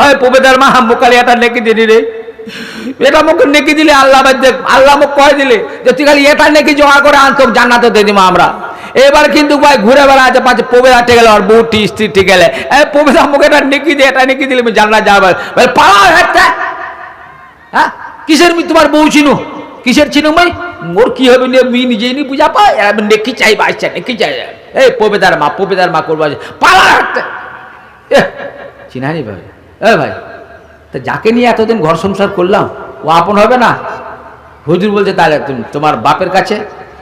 ওই পবিতার মা মুখালি এটা নেকি দিলি রে। এটা মুখ নেকি দিলে আল্লাহ আল্লাহ মুখ কয়ে দিলে যে তুই খালি এটা নেকি জমা করে আন, তোকে জান্নাতে দিয়ে দিবো আমরা। এবার কিন্তু ভাই ঘুরে বেড়া আছে পাচ্ছে পবিতা টেকে গেলে, আর বউটি স্ত্রী টেকে গেলে। এই পবিতা মুখে এটা নেকি দিয়ে এটা নেকি দিলে আমি জান্নাত যাবে। বলে, পালা হ্যাঁ? কিসের মি তোমার বউ চিনু? কিসের চিনু ভাই মোর কি হবে নিয়ে মি নিজেই নি বুঝা পায়? আমি নেকি চাই বাচ্চা নেকি চাই এই পবিতার মা পবিতার মা করব পালা একটা চিনানি ভাই। এ ভাই তা যাকে নিয়ে এতদিন ঘর সংসার করলাম ও আপন হবে না? হুজুর বলছে তাহলে তুমি তোমার বাপের কাছে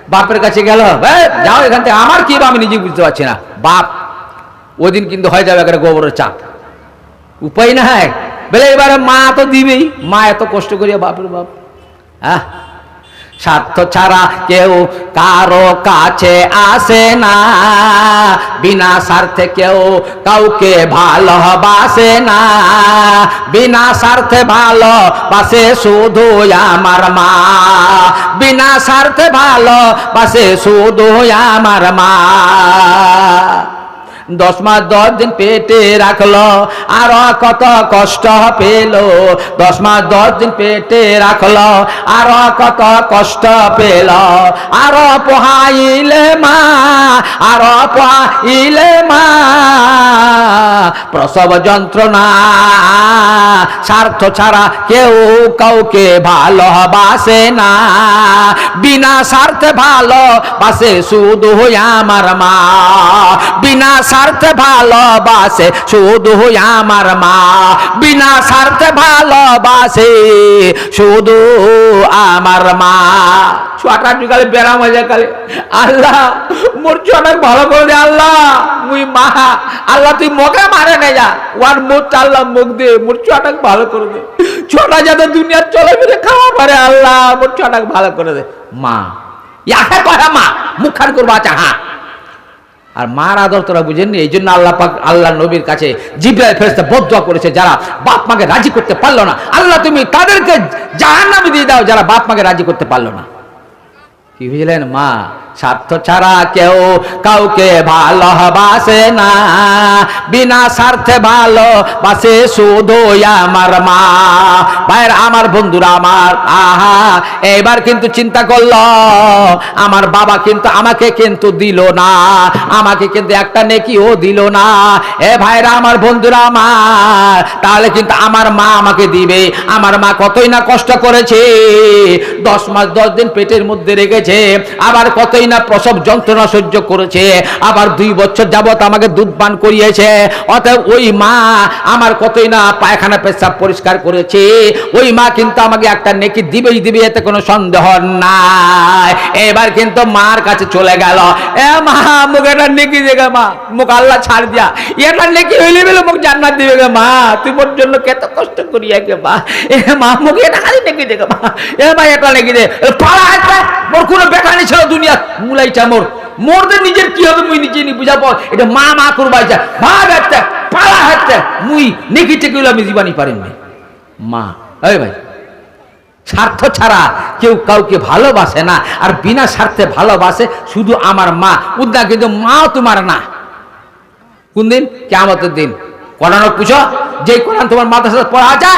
বাপের কাছে গেল "এই, যাও এখান থেকে। আমার কি আমি নিজে বুঝতে পারছি না। বাপ ওই দিন কিন্তু হয়ে যাবে একটা গোবরের চাপ। উপায় না হয় বলে এবারে মা তো দিবেই। মা এত কষ্ট করিয়া বাপের বাপ হ্যাঁ স্বার্থ ছাড়া কেউ কারও কাছে আসে না। বিনা স্বার্থে কেউ কাউকে ভালোবাসে না। বিনা স্বার্থে ভালোবাসে শুধু আমার মা। বিনা স্বার্থে ভালোবাসে শুধু আমার মা। দশ মাস দশ দিন পেটে রাখল, আর কত কষ্ট পেল। দশ মাস দশ দিন পেটে রাখল, আর কত কষ্ট পেল। আর পোহাইলে মা, আর পোহাইলে মা। প্রসব যন্ত্রণা, স্বার্থ ছাড়া কেউ কাউকে ভালোবাসে না। বিনা স্বার্থে ভালোবাসে শুধু আমার মা। বিনা স্বার্থে ভালোবাসে, শুধু আমার মা। বিনা স্বার্থে ভালোবাসে, শুধু আমার মা। ছটা বিকালে হয়ে যায় কালে আল্লাহ, মোর অনেক ভালো করে দে আল্লাহ, মুই মা। আল্লাহ, তুই মোকে মারে নে যা। ওয়ার মুখ চাল্লাম মুখ দে, মোর অনেক ভালো করে দে। ছটা যাতে দুনিয়ার চলে ফিরে খাওয়া পারে আল্লাহ, মোর অনেক ভালো করে দে। মা, ইয়াকে কয় মা, মুখ খান করব আচ্ছা হ্যাঁ আর মার আদর তোরা বুঝেননি? এই জন্য আল্লাহ পাক আল্লাহ নবীর কাছে জিব্রাইল ফেরেশতা বদুয়া করেছে, যারা বাপ মাকে রাজি করতে পারল না। আল্লাহ তুমি তাদেরকে জাহান্নামে দিয়ে দাও, যারা বাপ মাকে রাজি করতে পারল না। কি বুঝলেন? মা, স্বার্থ ছাড়া কেউ কাউকে ভালোবাসে না। বিনা স্বার্থে ভালোবাসে শুধু আমার মা। ভাইয়ের, আমার বন্ধুরা, আমার আহা এবার কিন্তু চিন্তা করল, আমার বাবা কিন্তু আমাকে কিন্তু দিল না। আমাকে কিন্তু একটা নেকিও দিল না। এ ভাইরা আমার বন্ধুরা, আমার, তাহলে কিন্তু আমার মা আমাকে দিবে। আমার মা কতই না কষ্ট করেছে। দশ মাস, দশ দিন পেটের মধ্যে রেখেছে। আবার কতই না প্রসব যন্ত্রণা সহ্য করেছে, আবার দুই বছর যাবত আমাকে দুধ পান করিয়েছে, অতএব ওই মা আমার কতই না পায়খানা পেশাব পরিষ্কার করেছে, ওই মা কিন্তু আমাকে একটা নেকি দিবেই দিবে, এতে কোনো সন্দেহ নাই। এবার কিন্তু মার কাছে চলে গেল। এ মা, মুখ এটা নেকি দেগে মা, মুখ আল্লাহ ছাড় দিয়া। এটা নেকি হইলে বেলে মুখ জান্নাত দিবে গে মা, তুই মোর জন্য কত কষ্ট করিয়া গে মা। এ মা, মুখ এটা খালি নেকি দেগে মা। এ মা, এটা নেকি দে। পালা মোর কোনো বেকানি ছিল দুনিয়া মুলাইটা মোর। মোরদের নিজের কি হবে, মুই নিজে নি বুঝা বুঝাবো এটা মা মা করবাইছা ভাগ হাতে পালা হাতে মুই নেকি টেকি আমি জীবানি পারিনি। মা, এই ভাই, স্বার্থ ছাড়া কেউ কাউকে ভালোবাসে না, আর বিনা স্বার্থে ভালোবাসে শুধু আমার মা। উদ্দা কিন্তু মাও তোমার না। কোন দিন? কেমতের দিন। কোরআন পুছো যে কোরআন তোমার মাথার সাথে পড়া আছে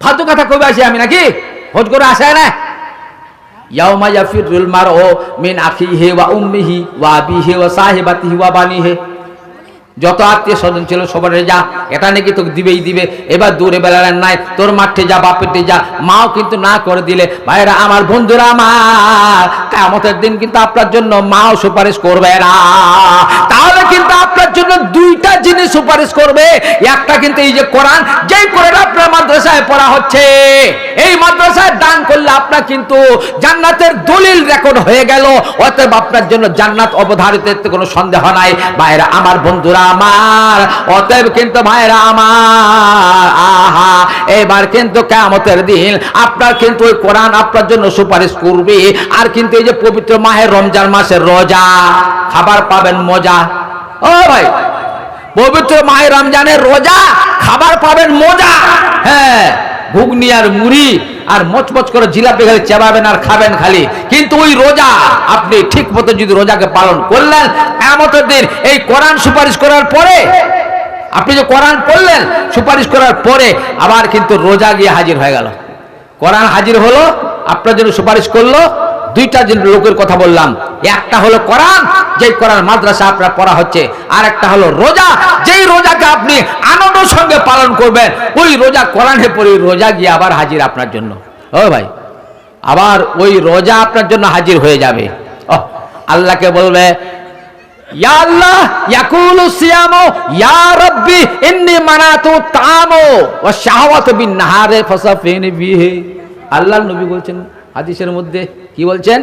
ফালতু কথা কবে আসি আমি নাকি? খোঁজ করে আসে না? यौमा यफिर मिन अखी है व उम्मी ही व अबी है व साहिबती ही व बानी है যত আত্মীয় স্বজন ছিল সবার যা এটা নাকি তোকে দিবেই দিবে। এবার দূরে বেলালেন নাই, তোর মাঠে যা বাপেটে যা, মাও কিন্তু না করে দিলে। ভাইরা আমার বন্ধুরা আমার কামতের দিন কিন্তু আপনার জন্য মাও সুপারিশ করবে না। তাহলে কিন্তু আপনার জন্য দুইটা জিনিস সুপারিশ করবে। একটা কিন্তু এই যে কোরআন, যেই কোরআন আপনার মাদ্রাসায় পড়া হচ্ছে, এই মাদ্রাসায় দান করলে আপনার কিন্তু জান্নাতের দলিল রেকর্ড হয়ে গেল। অতএব আপনার জন্য জান্নাত অবধারিত কোনো সন্দেহ নাই। ভাইরা আমার বন্ধুরা আমার, অতএব কিন্তু ভাইরা আমার, আহা, এবার কিন্তু কেমতের দিন আপনার কিন্তু ওই কোরআন আপনার জন্য সুপারিশ করবে। আর কিন্তু এই যে পবিত্র মাহের রমজান মাসের রোজা, খাবার পাবেন মজা। ও ভাই, পবিত্র মায়ের রমজানের রোজা, খাবার পাবেন মজা। হ্যাঁ। ঘুগনি আর মুড়ি আর মচমচ করে জিলাপি খালি চেবাবেন আর খাবেন খালি। কিন্তু ওই রোজা, আপনি ঠিক মতো যদি রোজাকে পালন করলেন এমতের দিন এই কোরআন সুপারিশ করার পরে, আপনি যে কোরআন পড়লেন, সুপারিশ করার পরে আবার কিন্তু রোজা গিয়ে হাজির হয়ে গেল। কোরআন হাজির হলো, আপনার জন্য সুপারিশ করল দুইটা লোকের কথা বললাম, একটা হলো কোরআন, যেই কোরআন মাদ্রাসা আপনার পড়া হচ্ছে, আর একটা হলো রোজা। যেই রোজাকে আপনি আনন্দ সঙ্গে পালন করবেন, ওই রোজা কোরআনে পড়ে রোজা গিয়ে আবার হাজির আপনার জন্য। ও ভাই, আবার ওই রোজা আপনার জন্য হাজির হয়ে যাবে। আল্লাহকে বলবে আল্লাহ, ইয়াকুলু ইয়া তামু নাহারে আল্লাহর নবী বলছেন হাদিসের মধ্যে কি বলছেন?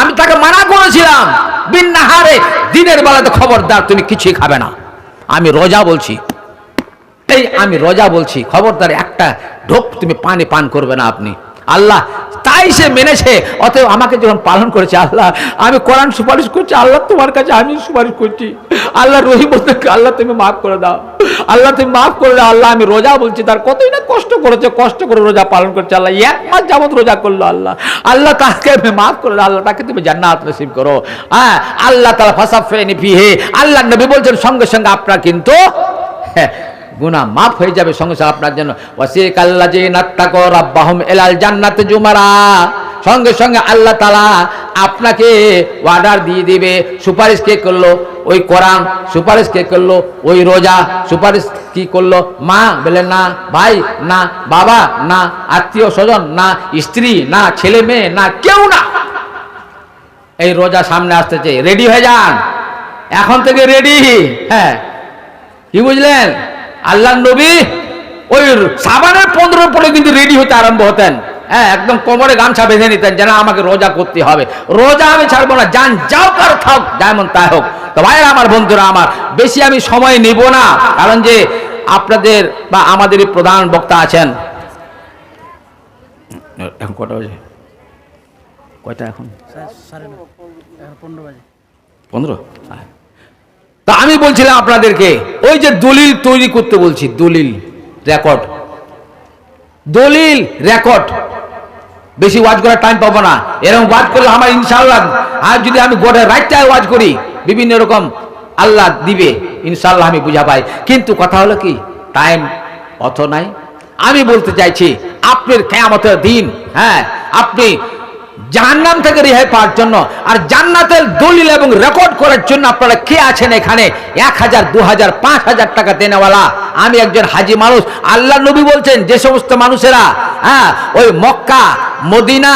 আমি তাকে মানা করেছিলাম। নাহারে, দিনের বেলাতে খবরদার, তুমি কিছুই খাবে না। আমি রোজা বলছি। এই আমি রোজা বলছি, খবরদার একটা ঢোক তুমি পানি পান করবে না আপনি। আল্লাহ তাই সে মেনেছে, অতএব আমাকে যখন পালন করেছে আল্লাহ, আমি কোরআন সুপারিশ করছি, আল্লাহ তোমার কাছে আমি সুপারিশ করছি। আল্লাহ রহিম আল্লাহ তুমি মাফ করে দাও। আল্লাহ তুমি মাফ করলে আল্লাহ, আমি রোজা বলছি, তার কতই না কষ্ট করেছে, কষ্ট করে রোজা পালন করছে আল্লাহ, এক মাস যাবত রোজা করল আল্লাহ। আল্লাহ তাকে আমি মাফ করে দাও, আল্লাহ তাকে তুমি জান্নাত নসিব করো। হ্যাঁ আল্লাহ তালা ফাসাফেনি ফিহে। আল্লাহ নবী বলছেন, সঙ্গে সঙ্গে আপনার কিন্তু হ্যাঁ গুনাহ মাফ হয়ে যাবে সঙ্গে সঙ্গে আপনার জন্য। ওয়াসিক আল্লাহ যে নাত্তাকো রাব্বাহুম এলাল জান্নাতে জুমারা। সঙ্গে সঙ্গে আল্লাহ তালা আপনাকে অর্ডার দিয়ে দিবে। সুপারিশ কে করল? ওই কোরআন, সুপারিশ কে করল? ওই রোজা, সুপারিশ কি করল? মা বলে না, ভাই, না, বাবা, না, আত্মীয় স্বজন, না, স্ত্রী, না, ছেলে মেয়ে, না, কেউ না। এই রোজা সামনে আসতেছে। রেডি হয়ে যান। এখন থেকে রেডি হ্যাঁ। কি বুঝলেন? আল্লাহ নবী ওই সাবানের পনেরো পরে কিন্তু রেডি হতে আরম্ভ হতেন। হ্যাঁ একদম কোমরে গামছা বেঁধে নিতেন যেন আমাকে রোজা করতে হবে। রোজা আমি ছাড়বো না, যান যাও কার থাক, যেমন তাই হোক। তো ভাইরা আমার, বন্ধুরা আমার, বেশি আমি সময় নিব না, কারণ যে আপনাদের বা আমাদের প্রধান বক্তা আছেন। এখন কটা বাজে? কয়টা এখন? পনেরো। তা আমি বলছিলাম আপনাদেরকে, ওই যে দলিল তৈরি করতে বলছি, দলিল, রেকর্ড। দলিল, রেকর্ড। বেশি ওয়াজ করার টাইম পাবো না। এরকম ওয়াজ করলে আমার ইনশাল্লাহ আর যদি আমি গোটা রাইটটায় ওয়াজ করি, বিভিন্ন রকম আল্লাহ দিবে ইনশাল্লাহ আমি বুঝা পাই। কিন্তু কথা হলো কি টাইম অত নাই। আমি বলতে চাইছি, আপনার কেয়ামতের দিন হ্যাঁ আপনি জাহান্নাম থেকে রেহাই পাওয়ার জন্য আর জান্নাতের দলিল এবং রেকর্ড করার জন্য আপনারা কে আছেন এখানে? এক হাজার, দু হাজার, পাঁচ হাজার টাকা দেনেওয়ালা। আমি একজন হাজি মানুষ। আল্লাহ নবী বলছেন, যে সমস্ত মানুষেরা হ্যাঁ ওই মক্কা, মদিনা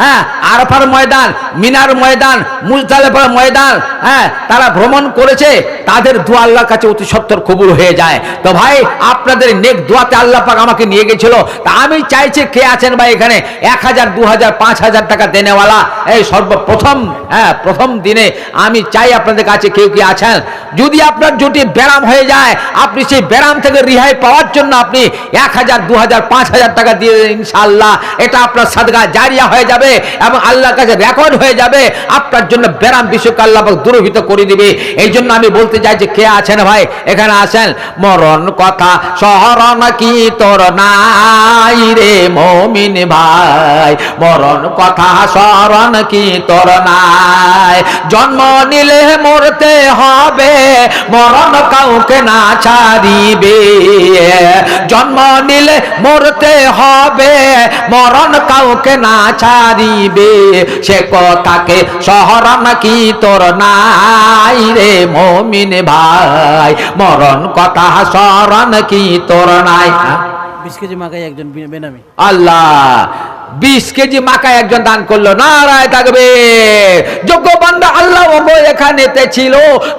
হ্যাঁ আরফার ময়দান মিনার ময়দান মুজদালেফার ময়দান হ্যাঁ তারা ভ্রমণ করেছে তাদের দোয়া আল্লাহর কাছে অতি সত্তর কবুল হয়ে যায়। তো ভাই আপনাদের নেক দোয়াতে আল্লাহ পাক আমাকে নিয়ে গেছিল। তা আমি চাইছি কে আছেন ভাই এখানে? এক হাজার দু হাজার পাঁচ হাজার টাকা দেনেওয়ালা। এই সর্বপ্রথম হ্যাঁ প্রথম দিনে আমি চাই আপনাদের কাছে কেউ কি আছেন? যদি আপনার জুটি ব্যারাম হয়ে যায় আপনি সেই ব্যারাম থেকে রিহাই পাওয়ার জন্য আপনি এক হাজার দু হাজার পাঁচ হাজার টাকা দিয়ে দেন, ইনশাআল্লাহ। এটা আপনার সাদগা জারিয়া হয়ে যাবে। এবং আল্লাহর কাছে রেকর্ড হয়ে যাবে। আপনার জন্য ব্যারাম বিষয়কে আল্লাহ দূরভূত করে দিবে। এই জন্য আমি বলতে চাই যে, কে আছেন ভাই? এখানে আছেন? মরণ কথা শহরণ কি তোর নাই রে মমিন ভাই? মরণ কথা শরণ কি তোর নাই? জন্ম নিলে মরতে হবে, মরণ কাউকে না ছাড়িবে। জন্ম নিলে মরতে হবে। মরণ কাউকে না ছাড়িবে। সে কথাকে শহর নাকি তোর নাই রে মমিন ভাই? মরণ কথা শরণ কি তোর নাই? হ্যাঁ? বিশ কেজি মাকাই একজন বেনামি। আল্লাহ বিশ কেজি মাকা একজন দান করল, নারায় থাকবে যোগ্য বান্দা আল্লাহ এখানেতে ছিল।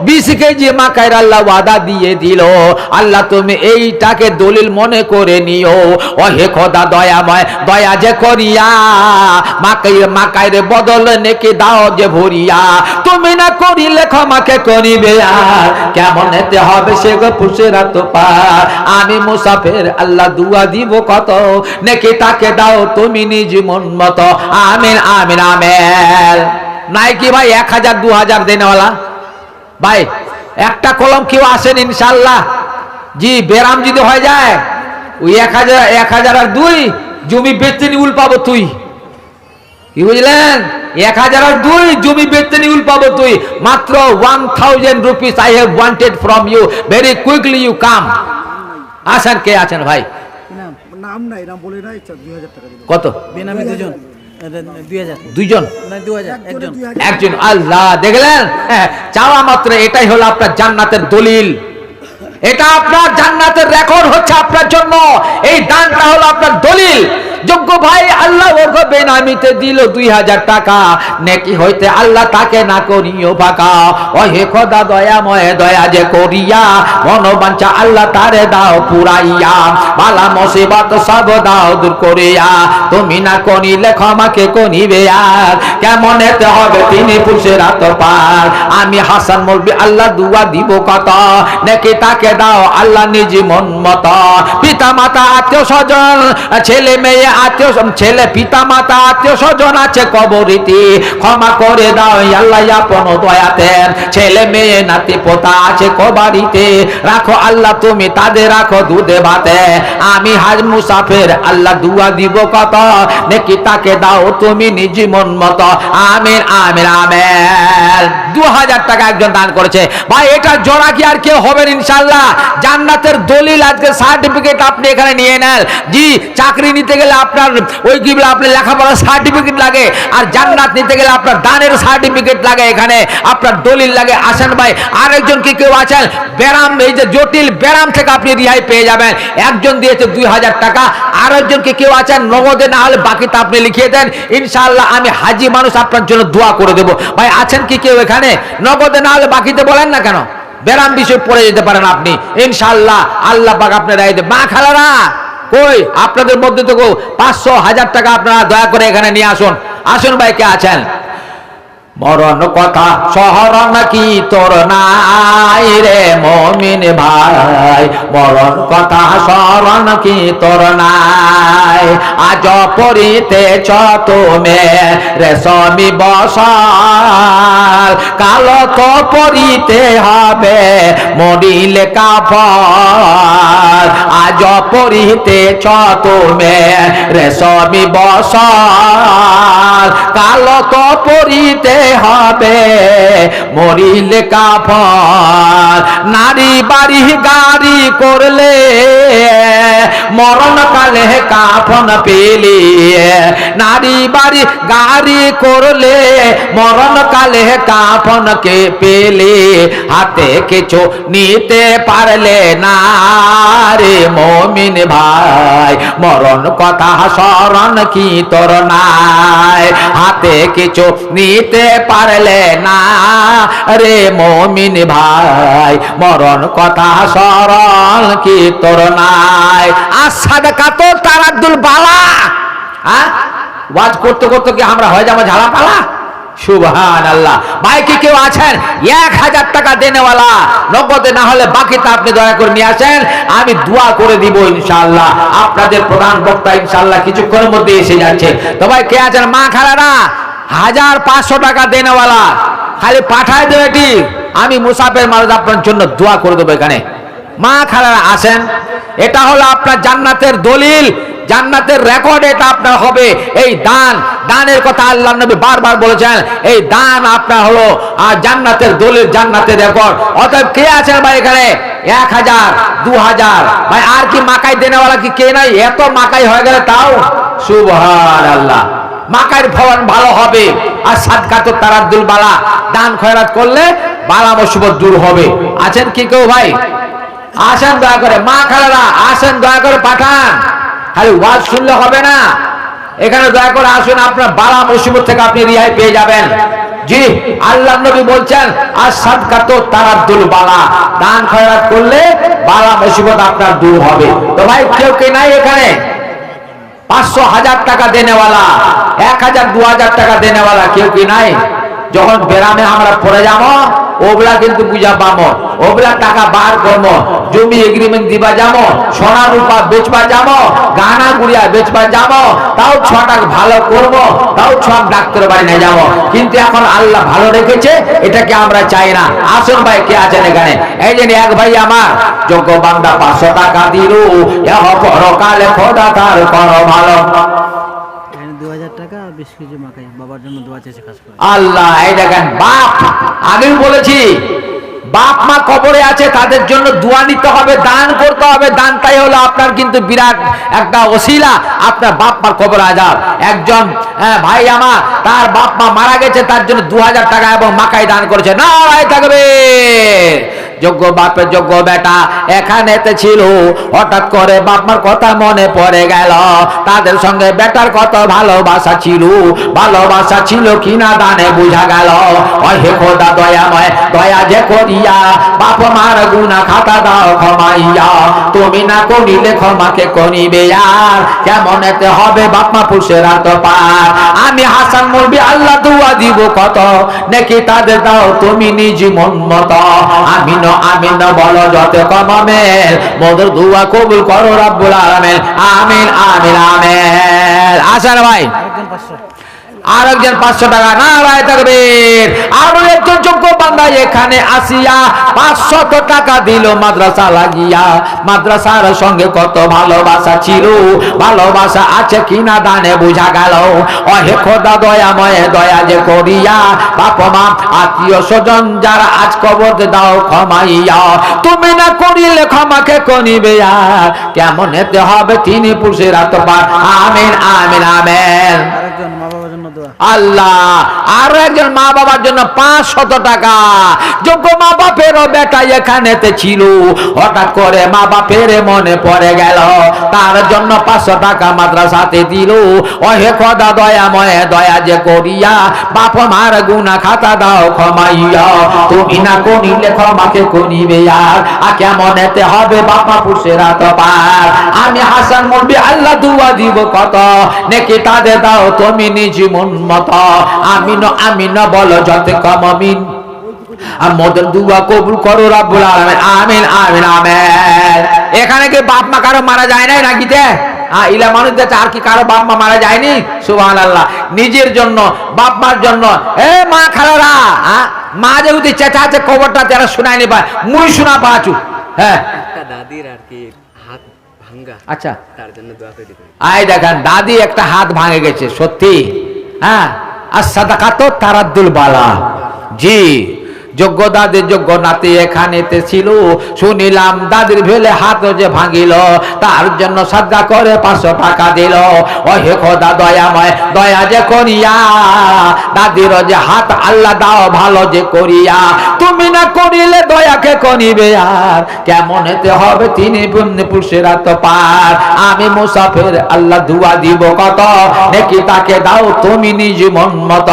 বিশ কেজি মাকায় আল্লাহ ওয়াদা দিয়ে দিল। আল্লাহ তুমি এইটাকে দলিল মনে করে নিও। ও হে খোদা দয়াময়, দয়া যে করিয়া মাকাই নেকে দাও যে ভরিয়া। তুমি না করিলে ক্ষমাকে করিবে আর? কেমন এতে হবে সে গো পুষেরা তো পার আমি মুসাফের, আল্লাহ দুয়া দিব কত? নেকি তাকে দাও, তুমি নিজ মন মতো। আমিন আমিন আমের নাই কি ভাই, এক হাজার, দু হাজার দেনেওয়ালা? ভাই, একটা কলম কেউ আসেন ইনশাল্লাহ জি, বেরাম যদি হয়ে যায়, ওই এক হাজার এক হাজার আর দুই, জমি বেচতে নি উল পাবো তুই। কি বুঝলেন? এক হাজার আর দুই, জমি বেচতে নিউল পাবো তুই। মাত্র one thousand rupees I have wanted from you very quickly you come আসেন, কে আছেন ভাই? নাম নাই নাম বলে নাই দুই হাজার টাকা দিল। কত? বেনামি দুজন। দুইজন? একজন একজন। আল্লাহ দেখলেন? হ্যাঁ, চাওয়া মাত্র এটাই হলো আপনার জান্নাতের দলিল। এটা আপনার জান্নাতের রেকর্ড হচ্ছে আপনার জন্য। এই দানটা হলো আপনার দলিল। যোগ্য ভাই আল্লাহ ওকে বেনামিতে দিল দুই হাজার টাকা। নেকি হইতে আল্লাহ তাকে না করিও ফাঁকা হে খোদা দয়াময়, দয়া যে করিয়া। মনোবাঞ্ছা আল্লাহ তারে দাও পুরাইয়া। বালা মুসিবত সব দাও দূর করিয়া। তুমি না করিলে ক্ষমাকে কনিবে আর? কেমন এতে হবে তিনি পুষের রাত পার। আমি হাসান মলবি আল্লাহ দুয়া দিব কত? নাকি তাকে দাও আল্লাহ নিজ মন মত। পিতা মাতা আত্মীয় স্বজন, ছেলে মেয়ে আত্মীয় ছেলে পিতা মাতা আত্মীয় স্বজন আছে কবরীতি, ক্ষমা করে দাও আল্লাহ আপন দয়াতে। ছেলে, মেয়ে, নাতি, পোতা আছে কবাড়িতে রাখো আল্লাহ, তুমি তাদের রাখো দুধে, ভাতে। আমি হাজ মুসাফের, আল্লাহ দুয়া দিব কত? নাকি তাকে দাও, তুমি নিজ মন মতো। আমিন আমিন, আমেন। দু হাজার টাকা একজন দান করেছে। ভাই, এটা জোড়া কি আর কেউ হবেন ইনশাল্লাহ জান্নাতের দলিল আজকে সার্টিফিকেট আপনি এখানে নিয়ে নেন। জি, চাকরি নিতে গেলে আপনার ওই কি বলে, আপনার লেখাপড়ার সার্টিফিকেট লাগে, আর জান্নাত নিতে গেলে আপনার দানের সার্টিফিকেট লাগে এখানে, আপনার দলিল লাগে। আসেন ভাই আরেকজন কি কেউ আছেন? ব্যারাম, এই যে জটিল ব্যারাম থেকে আপনি রিহাই পেয়ে যাবেন। একজন দিয়েছে দুই হাজার টাকা কেউ আছেন? নগদে না হলে বাকিটা আপনি লিখিয়ে দেন। ইনশাআল্লাহ আমি হাজি মানুষ, আপনার জন্য দোয়া করে দেবো। ভাই, আছেন কি কেউ এখানে? নগদে না হলে বাকিতে বলেন না কেন? বেরাম বিষয় পড়ে যেতে পারেন আপনি। ইনশাল্লাহ আল্লাহ পাক আপনার রায় মা খালারা, কই? আপনাদের মধ্যে তো পাঁচশো হাজার টাকা আপনারা দয়া করে এখানে নিয়ে আসুন। আসুন ভাই, কে আছেন? মরণ কথা শহর নাকি তোর নাই রে মমিন ভাই? মরণ কথা শরণ কি তোর নাই? আজ পরিতে চ তুমি রেশমি বসাল। কাল তো পরিতে হবে মরিলে কাফল। আজ পরিতে চ তুমি রেশমি বসাল। কাল তো পরিতে হবে মরিলে কাফন নারী বাড়ি গাড়ি করলে মরণ কালে কাফন পেলে। নারী বাড়ি গাড়ি করলে মরণ কালে কাফন কে পেলে। হাতে কিছু নিতে পারলে না রে মমিন ভাই। মরণ কথা স্মরণ কি তোর নাই? হাতে কিছু নিতে পারলে না। রে মমিন ভাই, মরণ কথা স্মরণ কি তোর নাই? আর সাদকা তো তার আব্দুল বালা। হ্যাঁ ওয়াজ করতে করতে কি আমরা হয়ে যাব ঝাড়া পালা আল্লাহ কেউ আছেন? এক হাজার টাকা দেনেওয়ালা। নগদে না হলে বাকিটা আপনি দয়া করে নিয়ে আসেন। আমি দোয়া করে দিব ইনশাআল্লাহ। আপনাদের প্রধান বক্তা ইনশাআল্লাহ কিছুক্ষণের মধ্যে এসে যাচ্ছে। তো ভাই, কে আছেন? মা খালারা? হাজার পাঁচশো টাকা দেনেওয়ালা। খালি পাঠায় দেবে এটি আমি মুসাফের মানুষ আপনার জন্য দোয়া করে দেবো এখানে। মা খালারা আসেন। এটা হলো আপনার জান্নাতের দলিল। জান্নাতের রেকর্ড এটা আপনার হবে। এই দান, দানের কথা আল্লাহ নবী বারবার বলেছেন। এই দান আপনার হলো আর জান্নাতের দলিল, জান্নাতের রেকর্ড অতএব কে আছেন ভাই এখানে? এক হাজার, দু হাজার। ভাই, আর কি মাকাই দেনেওয়ালা কি কে নাই? এত মাকাই হয়ে গেলে তাও? সুবহান আল্লাহ মাকাইর ফলন ভালো হবে। আর সাদকা তো তারাদ্দুল বালা। দান খয়রাত করলে বালা মুসিবত দূর হবে। আছেন কি কেউ ভাই? আসেন দয়া করে। মা খালারা, আসেন দয়া করে পাঠান। খালি ওয়াজ শুনলে হবে না। এখানে দয়া করে আসুন, আপনার বালা মুসিবত থেকে আপনি রিহাই পেয়ে যাবেন। জি, আল্লাহ নবী বলছেন, আর সাদকা তো তারাদ্দুল বালা। দান খয়রাত করলে বালা মুসিবত আপনার দূর হবে। তো ভাই, কেউ কে নাই এখানে? পাঁচশো হাজার টাকা দেনেওয়ালা, এক হাজার, দু হাজার টাকা দেনেওয়ালা কেউ কি নাই? যখন গ্রামে আমরা পড়ে যাব ওগুলা কিন্তু বুঝা পাবো ওগুলা টাকা বার করব জমি এগ্রিমেন্ট দিবা যাব সোনা রূপা বেচবা যাব গানা গুড়িয়া বেচবা যাব তাও ছটা ভালো করব তাও ছ ডাক্তার বাড়ি নিয়ে যাব কিন্তু এখন আল্লাহ ভালো রেখেছে, এটাকে আমরা চাই না। আসুন ভাই, কে আছেন এখানে? এই যে এক ভাই আমার, যোগ্য বান্দা পাঁচশো টাকা দিল পরকালে খোদা তার করো ভালো। তাদের জন্য দোয়া নিতে হবে দান করতে হবে হলো আপনার কিন্তু বিরাট একটা ওসিলা আপনার বাপ মার কবর আজাব। একজন হ্যাঁ, ভাই আমার তার বাপ মা মারা গেছে তার জন্য দু হাজার টাকা এবং মাকাই দান করেছে। না থাকবে যোগ্য বাপের যোগ্য বেটা এখানেতে ছিল। হঠাৎ করে বাপমার কথা মনে পড়ে গেল। তাদের সঙ্গে বেটার কত ভালোবাসা ছিল? ভালোবাসা ছিল কিনা দানে বুঝা গেল। অহে খোদা দয়াময়, দয়া যে করিয়া বাপ মার গুনা খাতা দাও ক্ষমাইয়া। তুমি না করিলে ক্ষমাকে করিবে আর? কেমন এতে হবে বাপমা পুষেরা তো পার? আমি হাসান মুরবি, আল্লাহ দুয়া দিব কত? নাকি তাদের দাও, তুমি নিজ মন মত। আমি মতো আমিন আমিন বলো যত কমামেল মধুর দুয়া কবুল করো রব্বুল আলামিন। আমিন আমিন আমিন। আসার ভাই। আর একজন পাঁচশো টাকা না রায় থাকবে আরও একজন যোগ্য বান্দা এখানে আসিয়া পাঁচশত টাকা দিল মাদ্রাসা লাগিয়া। মাদ্রাসার সঙ্গে কত ভালোবাসা ছিল, ভালোবাসা আছে কিনা দানে বুঝা গেল। অহে খোদা দয়াময়, দয়া যে করিয়া। বাপ মা, আত্মীয় স্বজন যারা আজ কবর দাও ক্ষমাইয়া। তুমি না করিলে ক্ষমাকে কনিবে আর? কেমন এতে হবে তিনি পুরুষেরা তো আমিন আমিন আমিন। আল্লাহ, আরও একজন মা বাবার জন্য পাঁচ শত টাকা। যোগ্য মা বাপেরও বেটা এখানেতে ছিল। হঠাৎ করে মা বাপের মনে পড়ে গেল, তার জন্য পাঁচশো টাকা মাদ্রাসাতে দিল। অহে খদা, দয়াময় দয়া যে করিয়া বাপ মার গুনা খাতা দাও, ক্ষমাইয়া। তুমি না করিলে ক্ষমাকে করিবে আর কেমন এতে হবে বাপা পুষেরা তো পার। আমি হাসান মুরবি, আল্লাহ দুয়া দিব কত? নেকি তাদের দাও, তুমি মন মত। আমিন আমিন, বলো যত কম, আমিন। আর মদের দুয়া কবুল করো রাব্বুল আলামিন। আমিন আমিন আমিন। এখানে কি বাপ মা কারও মারা যায় নাই নাকিতে ইলা মানুষ আর কি কারও বাপ মা মারা যায়নি? সুবহান আল্লাহ নিজের জন্য, বাপ মার জন্য। এ, মা খালারা মা যেহেতু চেঁচা আছে খবরটা যারা শোনায় নি পায় মুই শোনা পাচু হ্যাঁ। দাদির আর কি। আচ্ছা। তার জন্য দোয়া করে আয় দেখেন দাদি একটা হাত ভাঙে গেছে সত্যি। হ্যাঁ? আর সাদাকাত তারাদ্দুল বালা। জি। যোগ্য দাদির যোগ্য নাতি এখানেতে ছিল। শুনিলাম দাদির ভেলে হাত যে ভাঙিল, তার জন্য সাদা করে পাঁচশো টাকা দিল। ও হে খোদা দয়াময়, দয়া যে করিয়া, দাদির যে হাত আল্লাহ দাও ভালো যে করিয়া। তুমি না করিলে দয়াকে করিবে আর? কেমন এতে হবে তিনি পুরুষেরা তো পার। আমি মুসাফির আল্লাহ দুয়া দিব কত? নাকি তাকে দাও তুমি নিজ মন মত।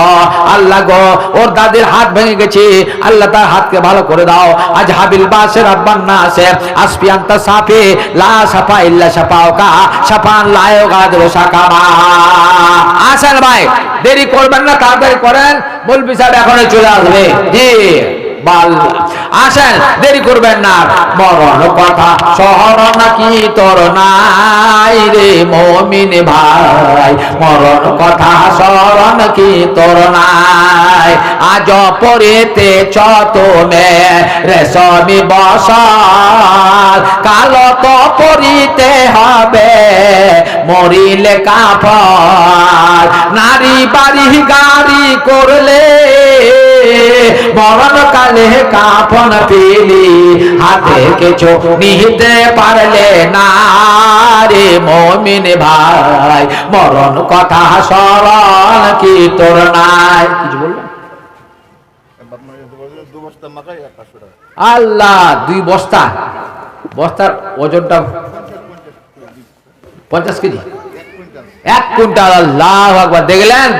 আল্লাহ গো, ওর দাদির হাত ভেঙে গেছে। আল্লাহ তার হাতকে ভালো করে দাও। আজ হাবিল বাসের আব্বান না আছে আসপিয়ান্তা সাফে লা সাফা ইল্লা সাফাও কা সাফান লায়ো গাদরো সাকামা। আসেন ভাই দেরি করবেন না তাড়াতাড়ি করেন। বলবি সাহেব এখনই চলে আসবে। জি। বাল। আসেন, দেরি করবেন না। মরণ কথা শহর নাকি তোর নাই রে মমিন ভাই? মরণ কথা স্মরণ কি তোর নাই? আজ পরেতে চতনে রেশমি বসাল কালো তো পরিতে হবে, মরিলে কাপড় নারী বাড়ি গাড়ি করলে মরণ কালে কাপন পেলি, হাতে কিছু নিতে পারলে না রে মমিন ভাই। মরণ কথা স্মরণ কি তোর নাই? কিছু বলবেন আল্লাহ, দুই বস্তা। বস্তার ওজনটা পঞ্চাশ কেজি। এক কুইন্টাল। আল্লাহ একবার দেখলেন?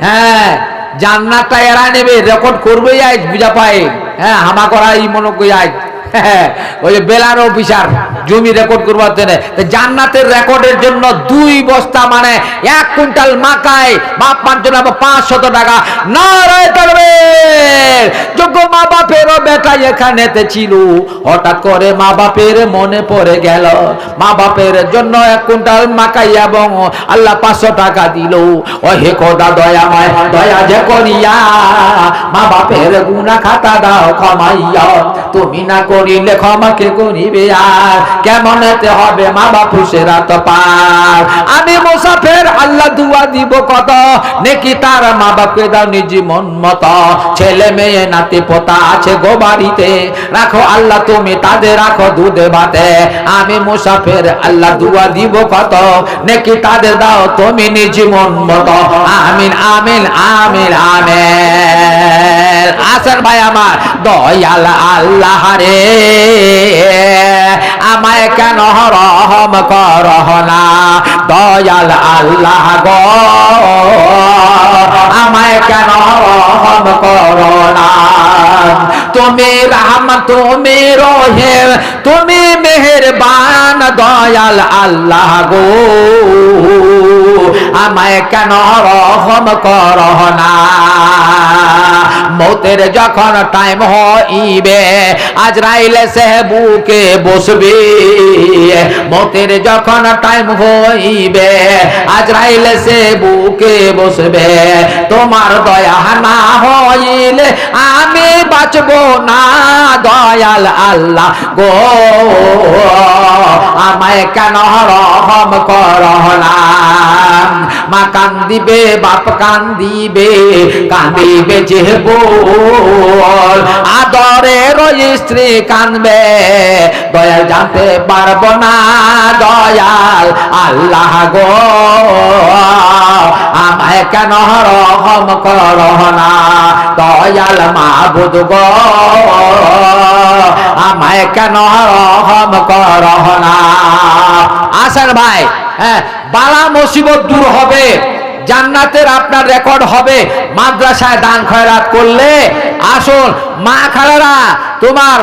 হ্যাঁ। জান্নাতটা এরা নেবে রেকর্ড করবে আজ বুঝা পায়। হ্যাঁ হামা করা এই মনে করি আজ। ওই যে বেলার অফিসার, জমি রেকর্ড করবার জন্য। জান্নাতের রেকর্ডের জন্য দুই বস্তা মানে এক কুইন্টাল মাকায় বাপ মার জন্য আবার পাঁচশত টাকা। না রায় করবে যোগ্য মা বাপেরও বেটা এখানেতে ছিল। হঠাৎ করে মা বাপের মনে পড়ে গেল, মা বাপের জন্য এক কুইন্টাল মাকাই এবং আল্লাহ পাঁচশো টাকা দিল। ও হে খোদা দয়াময়, দয়া যে করিয়া মা বাপের গুনা খাতা দাও, ক্ষমাইয়া। তুমি না করিলে ক্ষমাকে করিবে আর। কেমনেতে হবে মা বাপুসেরা তো পার। আমি মুসাফের, আল্লাহ দুয়া দিব কত? নেকি তার মা বাপকে দাও নিজি মন মত। ছেলে মেয়ে, নাতি পোতা আছে গো বাড়িতে। রাখো আল্লাহ তুমি তাদের রাখো দুধে ভাতে আমি মুসাফের, আল্লাহ দুয়া দিব কত? নেকি তাদের দাও তুমি নিজি মন মত। আমিন আমিন আমিন আমিন। আসেন ভাই আমার। দয়াল আল্লাহ রে। আমায় কেন রহম করহ না? দয়াল আল্লাহ গো। আমায় কেন রহম করো না? তুমি রাম, তুমি রহিম তুমি মেহেরবান, দয়াল আল্লাহ গো। আমায় কেন রহম করহ না? মৌতের যখন টাইম হইবে, আজ রাইলে সে বুকে বসবে। মৌতের যখন টাইম হইবে, আজ রাইলে সে বুকে বসবে। তোমার দয়া না হইলে আমি বাঁচব না দয়াল আল্লাহ গো। আমায় কেন রহম করহ না? মা কান্দিবে, বাপ কান্দিবে কান্দিবে যে বোল আদরের স্ত্রী কানবে দয়াল জানতে পারব না দয়াল আল্লাহ গো। আমায় কেন রহম করহ না? দয়াল মাবুদ না? আসেন ভাই হ্যাঁ বালা মুসিবত দূর হবে। জান্নাতের আপনার রেকর্ড হবে। মাদ্রাসায় দান খয়রাত করলে, আসুন, মা খালারা, তোমার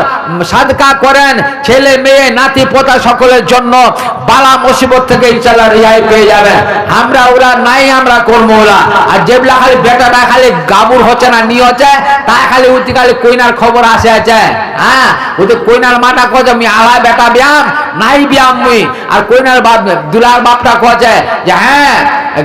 সাদকা করেন, ছেলে, মেয়ে, নাতি, পোতা সকলের জন্য বালা মুসিবত থেকে ইনশাল্লাহ রিহাই পেয়ে যাবে। আমরা ওরা নাই, আমরা করব ওরা। আর যেগুলা খালি বেটাটা খালি গাবুর হচ্ছে না, নিয়ে হচ্ছে, তাই খালি উঠি খালি কইনার খবর আসে আছে। হ্যাঁ ওতে কইনার মাটা কছে আমি আলাই বেটা ব্যায়াম, নাই ব্যায়াম মুই। আর কইনার বাপ, দুলার বাপটা কছে যে হ্যাঁ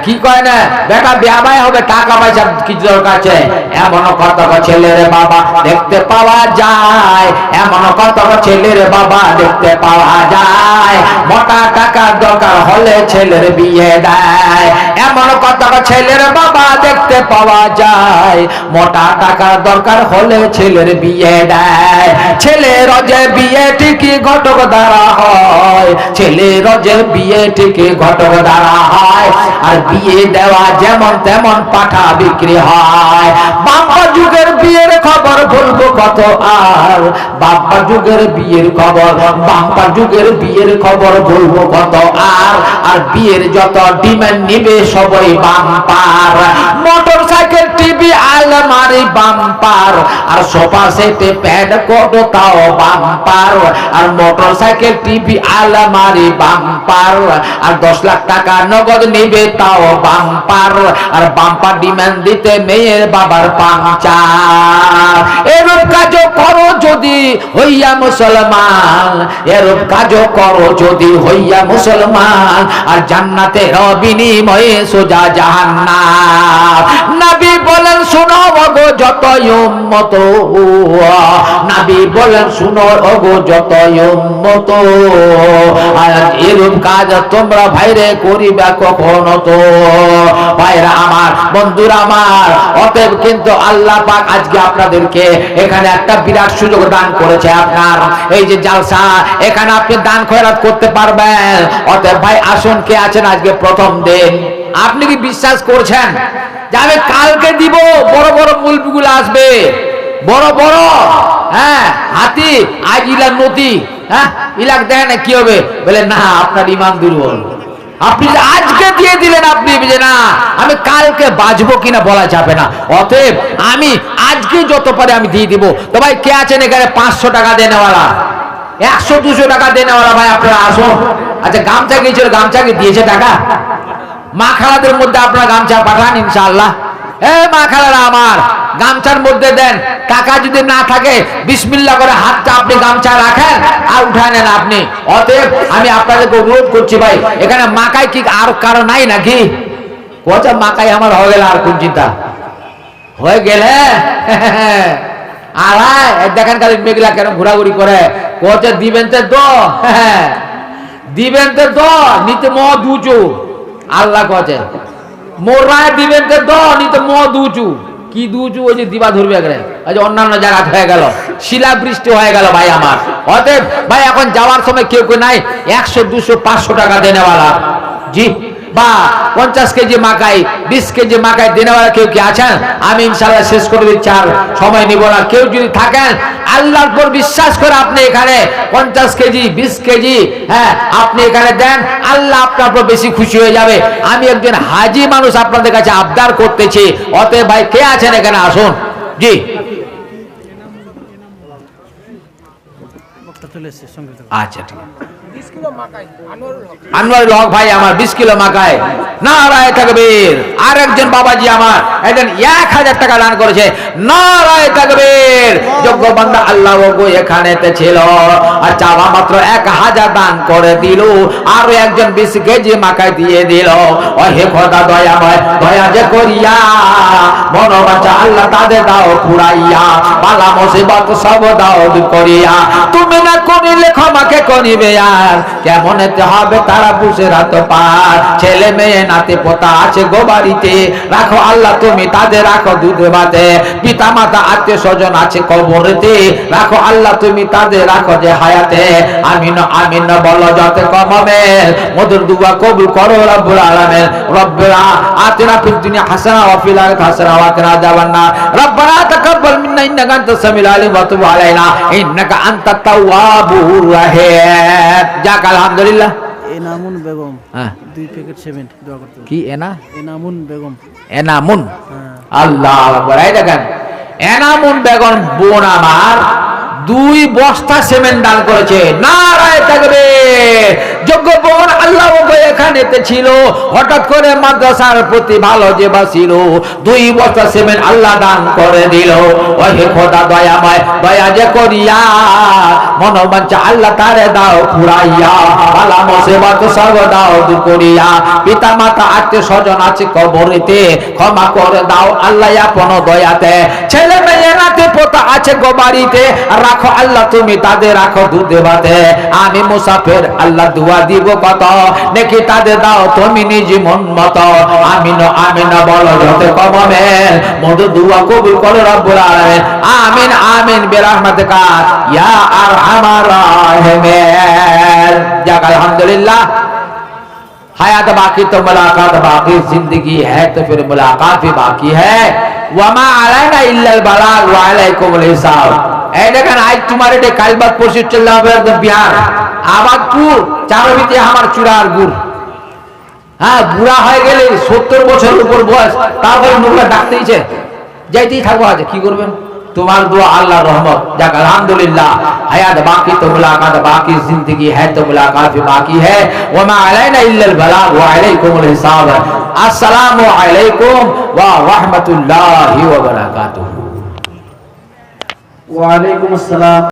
কি কয় না? বেটা ব্যায়ামাই হবে টাকা পয়সা কি দরকার আছে। এমন কত ছেলের বাবা দেখতে পাওয়া যায়। এমন কত ছেলের বাবা দেখতে পাওয়া যায়। মোটা টাকা দরকার হলে ছেলের বিয়ে দেয়। এমন কত ছেলের বাবা দেখতে পাওয়া যায়। মোটা টাকার দরকার হলে ছেলের বিয়ে দেয়। ছেলের যে বিয়ে ঠিকই ঘটক দ্বারা হয়। ছেলের যে বিয়ে ঠিকই ঘটক দ্বারা হয়। আর বিয়ে দেওয়া যেমন তেমন পাঠা বিক্রি হয়। বাবা যুগের বিয়ের খবর বলব কত আর? বাবা যুগের বিয়ের খবর, বাবা যুগের বিয়ের খবর বলব কত আর? আর বিয়ের যত ডিমান্ড নিবে সবাই বাম্পার। মোটর সাইকেল টিভি আলমারি বাম্পার, আর সোফা সেটে তাও বাম্পার, আর মোটর সাইকেল টিভি আলমারি বাম্পার, আর দশ লাখ টাকা নগদ নিবে তাও বাম্পার, আর বাম্পার দিতে মেয়ের বাবার পাঞ্চার এরূপ কাজ করো যদি হইয়া মুসলমান, এরূপ কাজ করো যদি হইয়া মুসলমান, আর জান্নাতের বিনিময়ে সোজা জাহান্নাম। নবী বলেন, শুনো ওগো যত উম্মত নবী বলেন, শুনো ওগো যত উম্মত এরূপ কাজ তোমরা ভাইরে করিবা কখনো তো। ভাইরা আমার, বন্ধুরা আমার, অতএব কিন্তু আল্লাহ পাক আজকে আপনাদেরকে এখানে একটা বিরাট সুযোগ দান করেছে আপনার। এই যে জালসা, এখানে আপনি দান খয়রাত করতে পারবেন। অতএব ভাই, আসুন, কে আছেন আজকে প্রথম দিন? আপনি কি বিশ্বাস করছেন? যে আমি কালকে দিব, বড় বড় মুলবিগুলো আসবে। বড় বড় হ্যাঁ হাতি, আজ ইলার নদী হ্যাঁ ইলাক দেখেন না, কি হবে? বলে, না, আপনার ইমান দুর্বল। আপনি আজকে দিয়ে দিলেন আপনি যে না, আমি কালকে বাঁচবো কিনা বলা যাবে না। অতএব, আমি আজকে যত পারে আমি দিয়ে দিব। তো ভাই, কে আছেন এখানে? পাঁচশো টাকা দেনেওয়ালা। একশো, দুশো টাকা দেনেওয়ালা ভাই, আপনারা আসুন। আচ্ছা গামছা গিয়েছিল গামছা কি দিয়েছে টাকা? মা খালাদের মধ্যে আপনার গামছা পাঠান ইনশাআল্লাহ। এ মা খালারা আমার, গামছার মধ্যে দেন। টাকা যদি না থাকে বিসমিল্লা করে হাতটা আপনি গামছা রাখেন আর উঠায় নেন আপনি। অতএব আমি আপনাদেরকে অনুরোধ করছি ভাই, এখানে মাকাই কি আর কারও নাই নাকি? কোচা মাকাই আমার হয়ে গেল আর কোন চিন্তা? হয়ে গেলে? আড়াই দেখেন খালি মেঘলা কেন ঘোরাঘুরি করে। কোচে দিবেন তো দিবেন তো দো, নিতে ম দুচু আল্লাহ কোচে মোরায় দিবেন তো দো তো ম দুচু কি দুচু ওই যে দিবা ধরবে একরে। ওই যে অন্যান্য জায়গা হয়ে গেল। শিলা বৃষ্টি হয়ে গেল ভাই আমার। অতএব ভাই, এখন যাওয়ার সময় কেউ কেউ নাই, একশো, দুশো, পাঁচশো টাকা দেনেওয়ালা। জি। বা পঞ্চাশ কেজি মাকাই বিশ কেজি মাকাই দিনেওয়ালা কেউ কি আছেন? আমি ইনশাল্লাহ শেষ করে দিচ্ছি আর সময় নিব না। কেউ যদি থাকেন, আল্লাহর পর বিশ্বাস করে আপনি এখানে পঞ্চাশ কেজি, বিশ কেজি হ্যাঁ আপনি এখানে দেন, আল্লাহ আপনার উপর বেশি খুশি হয়ে যাবে। আমি একজন হাজি মানুষ আপনাদের কাছে আবদার করতেছি। অতএব ভাই, কে আছেন এখানে? আসুন। জি। আচ্ছা ঠিক আছে। আনোয়ারুল হক। ভাই আমার বিশ কিলো মাকায় নারায় থাকবীর আর একজন বাবাজি আমার, একজন এক হাজার টাকা দান করেছে। নারায় থাকবীর যোগ্য বান্দা আল্লাহ এখানেতে ছিল। আর চাওয়া মাত্র এক হাজার দান করে দিল। আর একজন বিশ কেজি মাকায় দিয়ে দিল। ও হে খোদা দয়াময়, দয়া যে করিয়া। মনোবাঞ্ছা আল্লাহ তাদের দাও পুরাইয়া বালা মুসিবত সব দাও করিয়া। তুমি না করিলে ক্ষমাকে করিবে আর? কেমন হবে তারা বুঝে রাত পার। ছেলে মেয়ে নাতে পোতা আছে গো বাড়িতে। রাখো আল্লাহ, তুমি তাদের রাখো দুধে ভাতে পিতা মাতা আত্মীয় স্বজন আছে কবরেতে। রাখো আল্লাহ, তুমি তাদের রাখো যে হায়াতে। আমিন আমিন, বলো যত কমবে মধুর দুয়া কবুল করো রব্বুল আলামিন। রব্বনা আতিনা ফিদ দুনিয়া হাসানা ওয়া ফিল আখিরাতি হাসানা ওয়া কিনা আযাবান্নার। রব্বানা তাকাব্বাল মিন্না ইন্নাকা আনতাস সামিউল আলিম ওয়া তুব আলাইনা। ইন্নাকা আনতাত তাওয়াবুর রাহিম। যাক, আলহামদুলিল্লাহ। এনামুন বেগম। হ্যাঁ। দুই প্যাকেট সিমেন্ট দোয়া করতে। কি এনা? এনামুন বেগম। এনামুন? হ্যাঁ। আল্লাহ আকবার। এই দেখেন এনামুন বেগম বোন আমার। দুই বস্তা সিমেন্ট দান করেছে। নারায় থাকবে যোগ্য বোন আল্লাহ এখানেতে ছিল হঠাৎ করে মাদ্রাসার প্রতি ভালো যে বাসিল, দুই বস্তা সিমেন্ট আল্লাহ দান করে দিল। ও হে খোদা দয়াময়, দয়া যে করিয়া, মনোবাঞ্ছা আল্লাহ তারে দাও পুরাইয়া আল্লাহ মুসিবত সব দাও দূর করিয়া। পিতা মাতা আত্মীয় স্বজন আছে কবরেতে, ক্ষমা করে দাও আল্লাহ আপন দয়াতে। ছেলে মেয়ে রাতে পোতা আছে গো বাড়িতে রাখো আল্লাহ তুমি তাদের রাখো দুধে ভাতে আমি মুসাফির আল্লাহ দুয়া দিব কত নাকি তাদের দাও তুমি নিজ মন মতো আমিন আমিন বলো যত কমবে মধু দুয়া কবুল করো রব্বুল আলামিন আমিন আমিন বিরহমাতিকা ইয়া আরহামার রাহিমিন যাক আলহামদুলিল্লাহ हयात बाकी तो मुलाकात बाकी जिंदगी है तो फिर मुलाकात भी बाकी है वमा अलैना इल्लल बलाग व अलैकुमुल हिसाब এই দেখেন, আজ তোমার এটা কালবাগ পশ্চিম চললাম বিহার। আবার তুর চারবিতে আমার চূড়ার গুড়। হ্যাঁ বুড়া হয়ে গেলে সত্তর বছর উপর বয়স, তারপরে নোংরা ডাকতেইছে যাইতেই থাকব আজ, কি করবেন? তোমার দোয়া আল্লাহ রহমত। যাক, আলহামদুলিল্লাহ, হায়াত বাকি তো মুলাকাত, বাকি জিন্দগি হ্যায় তো মুলাকাত বাকি হ্যাঁ ওয়া মা আলাইনা ইল্লাল বালাগ ওয়া আলাইকুমুল হিসাব। আসসালামু আলাইকুম ওয়া রাহমাতুল্লাহি ওয়া বারাকাতুহু। ওয়ালাইকুম আসসালাম।